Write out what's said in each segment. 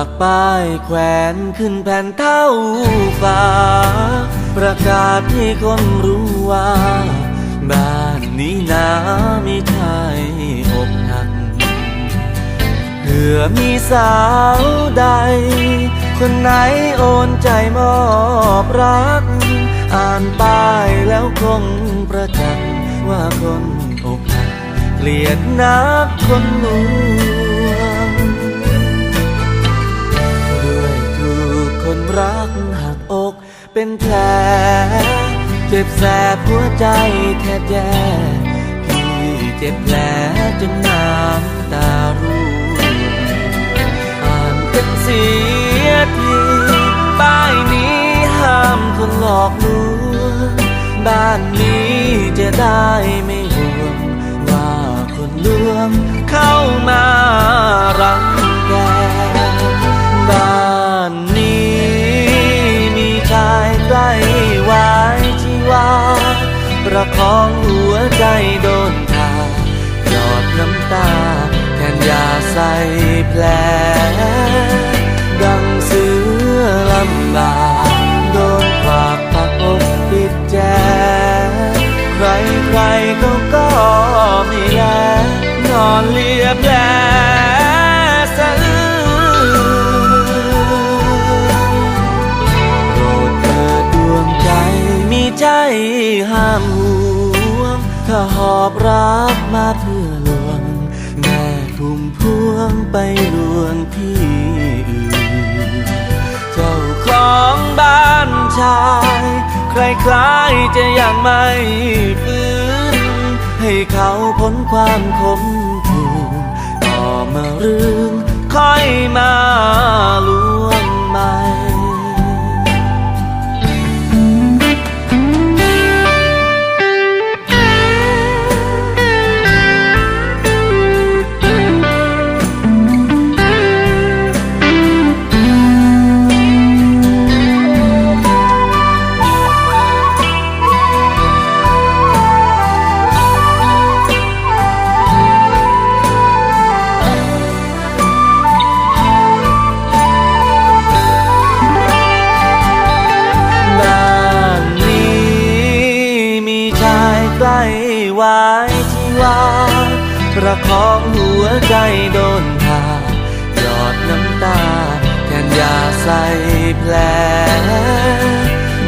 ากป้ายแขวนขึ้นแผ่นเท่าฟ้า ประกาศให้คนรู้ว่า บ้านนี้นามีชายอกหักเผื่อมีสาวใด คนไหนโอนใจมอบรัก อ่านป้ายแล้วคงประจักษ์ว่าคนอกหักเกลียดนักคนล รักหักอกเป็นแผล เจ็บแสบหัวใจแทบแย่พี่เจ็บแผลจนน้ำตาร่วงอ่านเป็นเสียทีป้ายนี้ห้ามคนหลอกลวงบ้านนี้จะได้ไม่ห่วงว่าคนลวงเข้ามารัง ประคองหัวใจโดนทาหยอดน้ำตาแทนยาใส่แผล ดังเสือลำบากโดนขวากปักอกปิดแจ ใครใครก็ก็ไม่แลนอนเลียบแล วงถ้าหอบรักมาเพื่อลวงแม่ทุ่มพวงไปลวงที่อื่นเจ้าของบ้านชาย ใครคลายๆจะยังไม่ฟื้นให้เขาพ้นความคมคืนต่อมาเรื่องค่อยมา วายชีวาประคองหัวใจโดนทาหยอดน้ำตาแทนยาใส่แผล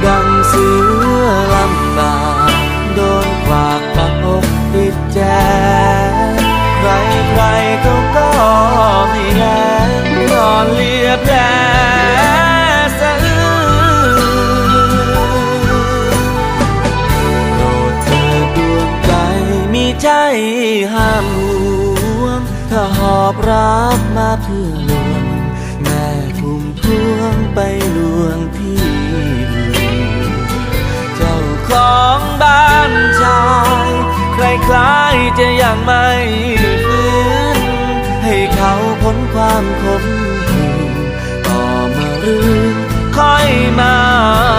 ดังเสือลำบากโดนขวากปักอกปิดแจใครใครๆก็ก็ไม่แลนอนเลียบแล ห้ามห่วงถ้าหอบรักมาเพื่อลวง แม่ทุ่มทวงไปลวงที่อื่เจ้าของบ้านชายใครคลายๆจะยังไม่ฟื้นให้เขาพ้นความคมคืนต่อมารื่นค่อยมา